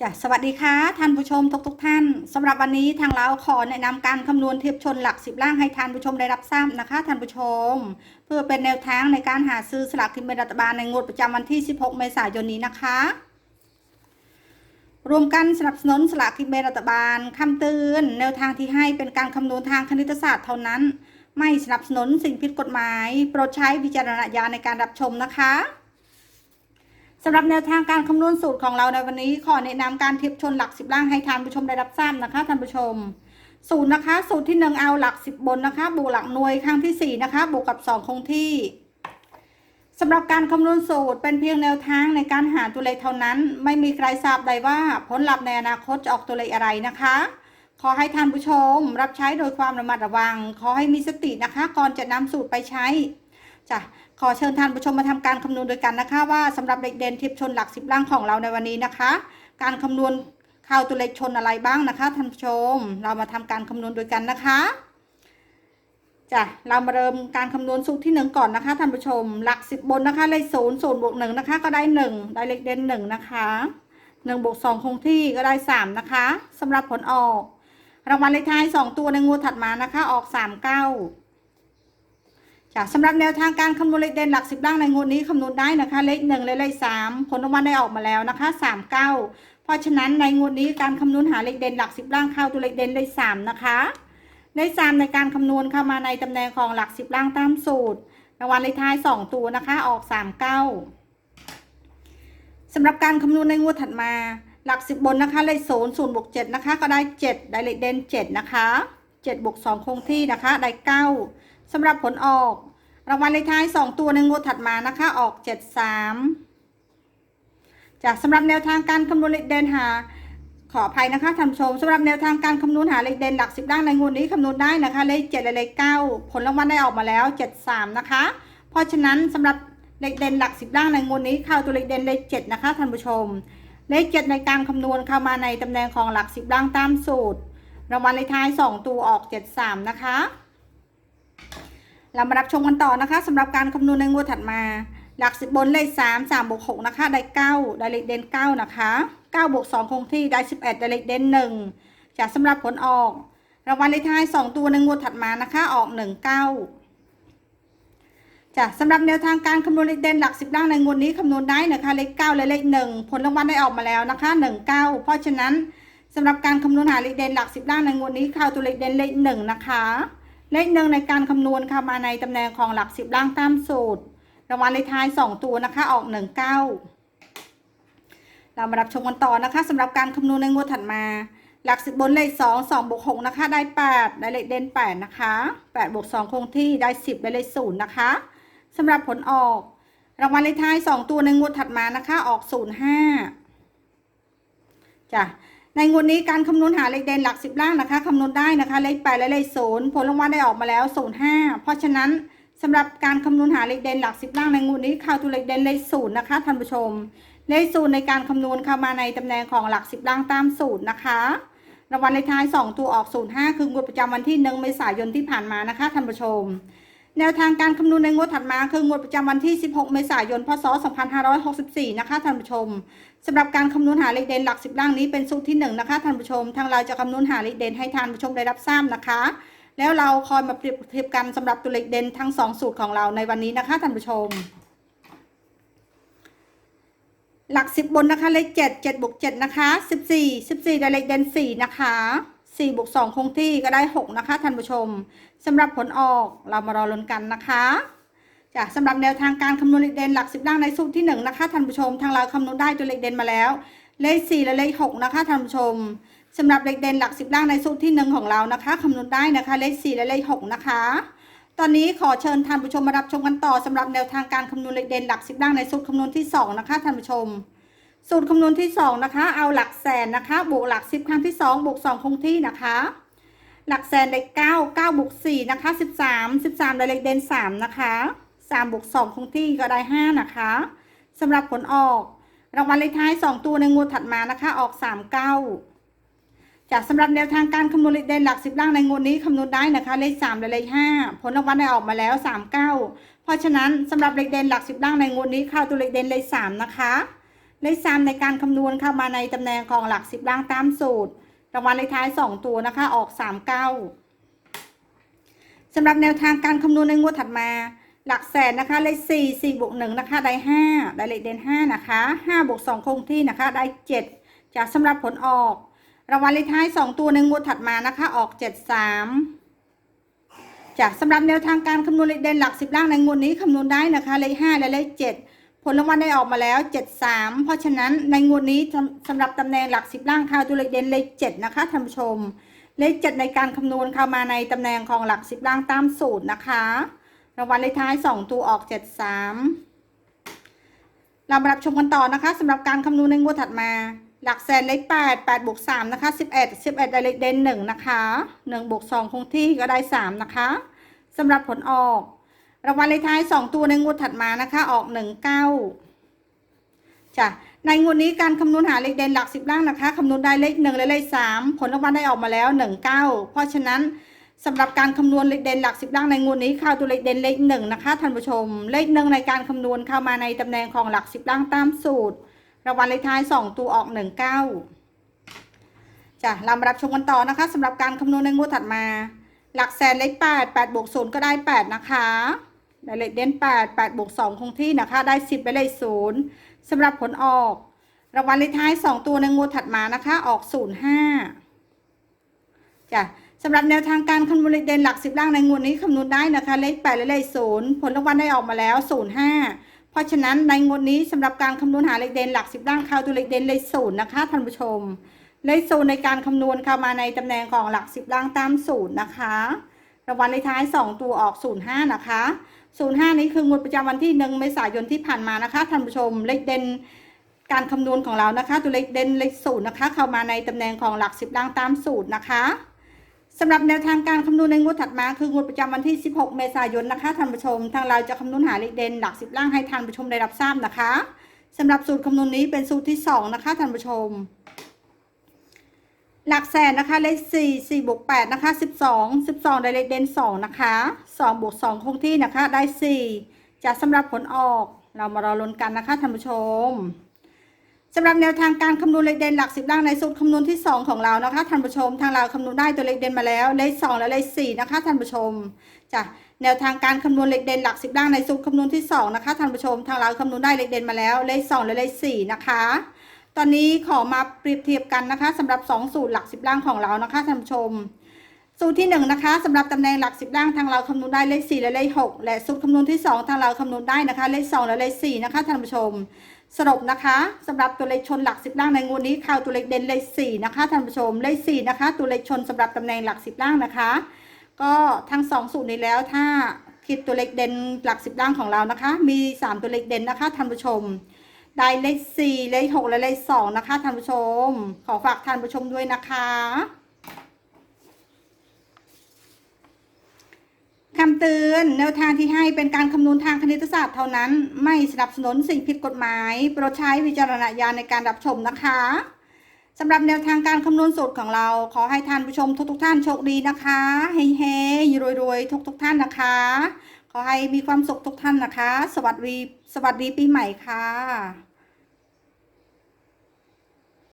จ้ะสวัสดีค่ะท่านผู้ชมทุกทุกท่านสำหรับวันนี้ทางเราขอแนะนำการคำนวณเทียบชนหลักสิบล่างให้ท่านผู้ชมได้รับทราบนะคะท่านผู้ชม เพื่อเป็นแนวทางในการหาซื้อสลากกินแบ่งรัฐบาลในงวดประจำวันที่ 16 เมษายนนี้นะคะ รวมกันสนับสนุนสลากกินแบ่งรัฐบาลคำเตือนแนวทางที่ให้เป็นการคำนวณทางคณิตศาสตร์เท่านั้น ไม่สนับสนุนสิ่งผิดกฎหมาย โปรดใช้วิจารณญาณในการรับชมนะคะ สำหรับแนวทางการคำนวณสูตรของเราในวันนี้ ขอแนะนำการเทียบชนหลักสิบล่างให้ท่านผู้ชมได้รับทราบนะคะท่านผู้ชมสูตรนะคะ สูตรที่หนึ่งเอาหลักสิบบนนะคะ บวกหลักหน่วยครั้งที่สี่นะคะ บวกกับสองคงที่สำหรับการคำนวณสูตรเป็นเพียงแนวทางในการหาตัวเลขเท่านั้น ไม่มีใครทราบใดว่าผลลัพธ์ในอนาคตจะออกตัวเลขอะไรนะคะ ขอให้ท่านผู้ชม รับใช้โดยความระมัดระวัง ขอให้มีสตินะคะ ก่อนจะนำสูตรไปใช้จ้ะ ขอเชิญท่านผู้ชมมาทำการคำนวณโดยกันนะคะ ว่าสำหรับเด็กเด่นทิพย์ชนหลักสิบล่างของเราในวันนี้นะคะ การคำนวณข่าวตัวเลขชนอะไรบ้างนะคะท่านผู้ชม เรามาทำการคำนวณโดยกันนะคะจ้ะเรามาเริ่มการคำนวณสูตรที่หนึ่งก่อนนะคะท่านผู้ชม หลักสิบบนนะคะเลขศูนย์ศูนย์บวกหนึ่งนะคะ ก็ได้หนึ่งได้เลขเด่นหนึ่งนะคะหนึ่งบวกสองคงที่ก็ได้สามนะคะสำหรับผลออก รางวัลเลขท้ายสองตัวในงวดถัดมานะคะ ออกสามเก้า จ้ะสำหรับแนวทางการคำนวณเลขเด่นหลักสิบล่างในงวดนี้คำนวณได้นะคะ เลขหนึ่งและเลขสามผลรางวัลได้ออกมาแล้วนะคะสามเก้าเพราะฉะนั้นในงวดนี้การคำนวณหาเลขเด่นหลักสิบล่างเข้าตัวเลขเด่นเลขสามนะคะเลขสามในการคำนวณเข้ามาในตำแหน่งของหลักสิบล่างตามสูตรรางวัลเลขท้ายสองตัวนะคะออกสามเก้าสำหรับการคำนวณในงวดถัดมา หลักสิบบนนะคะเลขศูนย์ศูนย์บวกเจ็ดนะคะ ก็ได้เจ็ดได้เลขเด่นเจ็ดนะคะ เจ็ดบวกสองคงที่นะคะ ได้เก้าสำหรับผลออก รางวัลเลขท้าย 2 ตัวในงวดถัดมานะคะ ออก 73 จากสำหรับแนวทางการคำนวณเลขเด่นหา ขออภัยนะคะท่านผู้ชมสำหรับแนวทางการคำนวณหาเลขเด่นหลักสิบด้านในงวดนี้คำนวณได้นะคะ เลข7และเลข9ผลรางวัลได้ออกมาแล้ว 73 นะคะ เพราะฉะนั้นสำหรับเลขเด่นหลักสิบด้านในงวดนี้เข้าตัวเลขเด่นเลข7นะคะท่านผู้ชมเลข7ในการคำนวณเข้ามาในตำแหน่งของหลักสิบล่างตามสูตร รางวัลเลขท้าย2ตัวออก73นะคะ เรามารับชมกันต่อนะคะสำหรับการคำนวณในงวดถัดมา หลักสิบบนเลขสามสามบวกหกนะคะได้เก้าได้เลขเด่นเก้านะคะเก้าบวกสองคงที่ได้สิบเอ็ดได้เลขเด่นหนึ่งจากสำหรับผลออกรางวัลเลขท้ายสองตัวในงวดถัดมานะคะออกหนึ่งเก้าจ้ะสำหรับแนวทางการคำนวณเลขเด่นหลักสิบล่างในงวดนี้คำนวณได้นะคะเลขเก้าและเลขหนึ่งผลรางวัลได้ออกมาแล้วนะคะหนึ่งเก้าเพราะฉะนั้น สำหรับการคำนวณหาเลขเด่นหลักสิบล่างในงวดนี้ข้าวตัวเลขเด่นเลขหนึ่งนะคะ เลขหนึ่งในการคำนวณค่ะมาในตำแหน่งของหลักสิบล่างตามสูตรรางวัลเลขท้ายสองตัวนะคะออกหนึ่งเก้าเรามารับชมกันต่อนะคะสำหรับการคำนวณในงวดถัดมา หลักสิบบนเลขสองสองบวกหกนะคะได้แปดได้เลขเด่นแปดนะคะแปดบวกสองคงที่ได้สิบได้เลขศูนย์นะคะสำหรับผลออก รางวัลเลขท้ายสองตัวในงวดถัดมานะคะออกศูนย์ห้าจ้ะ ในงวดนี้การคำนวณหาเลขเด่นหลักสิบล่างนะคะคำนวณได้นะคะเลขแปดและเลขศูนย์ผลรางวัลได้ออกมาแล้วศูนย์ห้าเพราะฉะนั้นสำหรับการคำนวณหาเลขเด่นหลักสิบล่างในงวดนี้ข้าวตัวเลขเด่นเลขศูนย์นะคะท่านผู้ชม เลขศูนย์ในการคำนวณเข้ามาในตำแหน่งของหลักสิบล่างตามสูตรนะคะรางวัลเลขท้ายสองตัวออกศูนย์ห้าคืองวดประจำวันที่หนึ่งเมษายนที่ผ่านมานะคะท่านผู้ชม แนวทางการคำนวณในงวดถัดมาคืองวดประจำวันที่ 16 เมษายน พศ 2564 นะคะท่านผู้ชมสำหรับการคำนวณหาเลขเด่นหลักสิบล่างนี้เป็นสูตรที่หนึ่งนะคะท่านผู้ชม ทางเราจะคำนวณหาเลขเด่นให้ท่านผู้ชมได้รับทราบนะคะ แล้วเราคอยมาเปรียบเทียบกันสำหรับตัวเลขเด่นทั้งสองสูตรของเราในวันนี้นะคะท่านผู้ชม หลักสิบบนนะคะเลขเจ็ดเจ็ดบวกเจ็ดนะคะสิบสี่สิบสี่ได้เลขเด่นสี่นะคะ สี่บวกสองคงที่ก็ได้หกนะคะท่านผู้ชมสำหรับผลออกเรามารอลุ้นกันนะคะจ้ะสำหรับแนวทางการคำนวณเลขเด่นหลักสิบล่างในสูตรที่หนึ่งนะคะท่านผู้ชม ทางเราคำนวณได้ตัวเลขเด่นมาแล้ว เลขสี่และเลขหกนะคะท่านผู้ชมสำหรับเลขเด่นหลักสิบล่างในสูตรที่หนึ่งของเรานะคะคำนวณได้นะคะเลขสี่และเลขหกนะคะ ตอนนี้ขอเชิญท่านผู้ชมมารับชมกันต่อสำหรับแนวทางการคำนวณเลขเด่นหลักสิบล่างในสูตรคำนวณที่สองนะคะท่านผู้ชม สูตรคำนวณที่ 2 นะคะ เอาหลักแสนนะคะ บวกหลัก 10 ครั้งที่ 2 บวก 2 คงที่นะคะ หลักแสนได้ 9 9บวก4นะคะ 13 13ได้เลขเด่น3 นะคะ 3 บวก 2 คงที่ก็ได้ 5 นะคะสำหรับผลออก รางวัลเลขท้าย 2 ตัวในงวดถัดมานะคะ ออก 3 9 จากสำหรับแนวทางการคำนวณเลขเด่นหลัก 10ล่างในงวดนี้คำนวณได้นะคะ เลข3และเลข5ผลรางวัลได้ออกมาแล้ว 39 เพราะฉะนั้นสำหรับเลขเด่นหลัก 10ล่างในงวดนี้เข้าตัวเลขเด่นเลข3นะคะ เลขสามในการคำนวณเข้ามาในตำแหน่งของหลักสิบล่างตามสูตรรางวัลเลขท้ายสองตัวนะคะออกสามเก้าสำหรับแนวทางการคำนวณในงวดถัดมา หลักแสนนะคะเลขสี่สี่บวกหนึ่งนะคะได้ห้าได้เลขเด่นห้านะคะห้าบวกสองคงที่นะคะได้เจ็ดจากสำหรับผลออกรางวัลเลขท้ายสองตัวในงวดถัดมานะคะออกเจ็ดสามจากสำหรับแนวทางการคำนวณเลขเด่นหลักสิบล่างในงวดนี้คำนวณได้นะคะเลขห้าและเลขเจ็ด ผลรางวัลได้ออกมาแล้วเจ็ดสามเพราะฉะนั้นในงวดนี้สำหรับตำแหน่งหลักสิบล่างค่ะตัวเลขเด่นเลขเจ็ดนะคะท่านผู้ชม เลขเจ็ดในการคำนวณเข้ามาในตำแหน่งของหลักสิบล่างตามสูตรนะคะรางวัลเลขท้ายสองตัวออกเจ็ดสามเรามารับชมกันต่อนะคะสำหรับการคำนวณในงวดถัดมา หลักแสนเลขแปดแปดบวกสามนะคะสิบเอ็ดสิบเอ็ดได้เลขเด่นหนึ่งนะคะหนึ่งบวกสองคงที่ก็ได้สามนะคะสำหรับผลออก รางวัลเลขท้ายสองตัวในงวดถัดมานะคะ ออกหนึ่งเก้าจ้ะในงวดนี้การคำนวณหาเลขเด่นหลักสิบล่างนะคะคำนวณได้เลขหนึ่งและเลขสามผลรางวัลได้ออกมาแล้วหนึ่งเก้าเพราะฉะนั้นสำหรับการคำนวณเลขเด่นหลักสิบล่างในงวดนี้เข้าตัวเลขเด่นเลขหนึ่งนะคะท่านผู้ชม เลขหนึ่งในการคำนวณเข้ามาในตำแหน่งของหลักสิบล่างตามสูตรรางวัลเลขท้ายสองตัวออกหนึ่งเก้าจ้ะเรามารับชมกันต่อนะคะสำหรับการคำนวณในงวดถัดมา หลักแสนเลขแปดแปดบวกศูนย์ก็ได้แปดนะคะ ได้เลขเด่นแปดแปดบวกสองคงที่นะคะ ได้สิบเลขศูนย์สำหรับผลออก รางวัลเลขท้ายสองตัวในงวดถัดมานะคะ ออกศูนย์ห้าจ้ะสำหรับแนวทางการคำนวณเลขเด่นหลักสิบล่างในงวดนี้คำนวณได้นะคะ เลขแปดและเลขศูนย์ผลรางวัลได้ออกมาแล้วศูนย์ห้าเพราะฉะนั้นในงวดนี้สำหรับการคำนวณหาเลขเด่นหลักสิบล่างเข้าตัวเลขเด่นเลขศูนะคะท่านผู้ชมเลขศูนในการคำนวณเข้ามาในตำแหน่งของหลักสิบล่างตามศูนย์นะคะ รางวัลเลขท้ายสองตัวออกศูนะคะศูนย์ห้านี้คืองวดประจำวันที่หนึ่งเมษายนที่ผ่านมานะคะท่านผู้ชมเลขเด่นการคำนวณของเรานะคะ ตัวเลขเด่นเลขศูนย์นะคะ เข้ามาในตำแหน่งของหลักสิบล่างตามสูตรนะคะสำหรับแนวทางการคำนวณในงวดถัดมาคืองวดประจำวันที่ 16 เมษายนนะคะท่านผู้ชม ทางเราจะคำนวณหาเลขเด่นหลักสิบล่างให้ท่านผู้ชมได้รับทราบนะคะสำหรับสูตรคำนวณนี้เป็นสูตรที่ 2 นะคะท่านผู้ชม หลักแสนนะคะเลข4 4บวก8นะคะ12 12ได้เลขเด่น2นะคะ2บวก2คงที่นะคะได้4จะสำหรับผลออกเรามารอลุ้นกันนะคะท่านผู้ชมสำหรับแนวทางการคำนวณเลขเด่นหลักสิบล่างในสูตรคำนวณที่ 2 ของเรานะคะท่านผู้ชม ทางเราคำนวณได้ตัวเลขเด่นมาแล้วเลข2และเลข4นะคะท่านผู้ชมจ้ะแนวทางการคำนวณเลขเด่นหลักสิบล่างในสูตรคำนวณที่2นะคะท่านผู้ชม ทางเราคำนวณได้เลขเด่นมาแล้วเลข2และเลข4นะคะ ตอนนี้ขอมาเปรียบเทียบกันนะคะสำหรับ 2 สูตรหลักสิบล่างของเรานะคะท่านผู้ชม สูตรที่ 1 นะคะสำหรับตำแหน่งหลักสิบล่างทางเราคำนวณได้เลข 4 และเลข 6 และสูตรคำนวณที่ 2 ทางเราคำนวณได้นะคะ เลข 2 และเลข 4 นะคะท่านผู้ชม สรุปนะคะสำหรับตัวเลขชนหลักสิบล่างในงวดนี้ข่าวตัวเลขเด่นเลขสี่นะคะท่านผู้ชมเลขสี่นะคะ ตัวเลขชนสำหรับตำแหน่งหลักสิบล่างนะคะ ก็ทั้งสองสูตรนี้แล้วถ้าคิดตัวเลขเด่นหลักสิบล่างของเรานะคะ มีสามตัวเลขเด่นนะคะท่านผู้ชม ได้เลขสี่เลขหกและเลขสองนะคะท่านผู้ชม ขอฝากท่านผู้ชมด้วยนะคะคำเตือนแนวทางที่ให้เป็นการคำนวณทางคณิตศาสตร์เท่านั้น ไม่สนับสนุนสิ่งผิดกฎหมายโปรดใช้วิจารณญาณในการรับชมนะคะสำหรับแนวทางการคำนวณสูตรของเรา ขอให้ท่านผู้ชมทุกๆทท่านโชคดีนะคะ เฮ้ๆรวยๆ ทุกๆทท่านนะคะ ขอให้มีความสุขทุกท่านนะคะ สวัสดี สวัสดีปีใหม่ค่ะ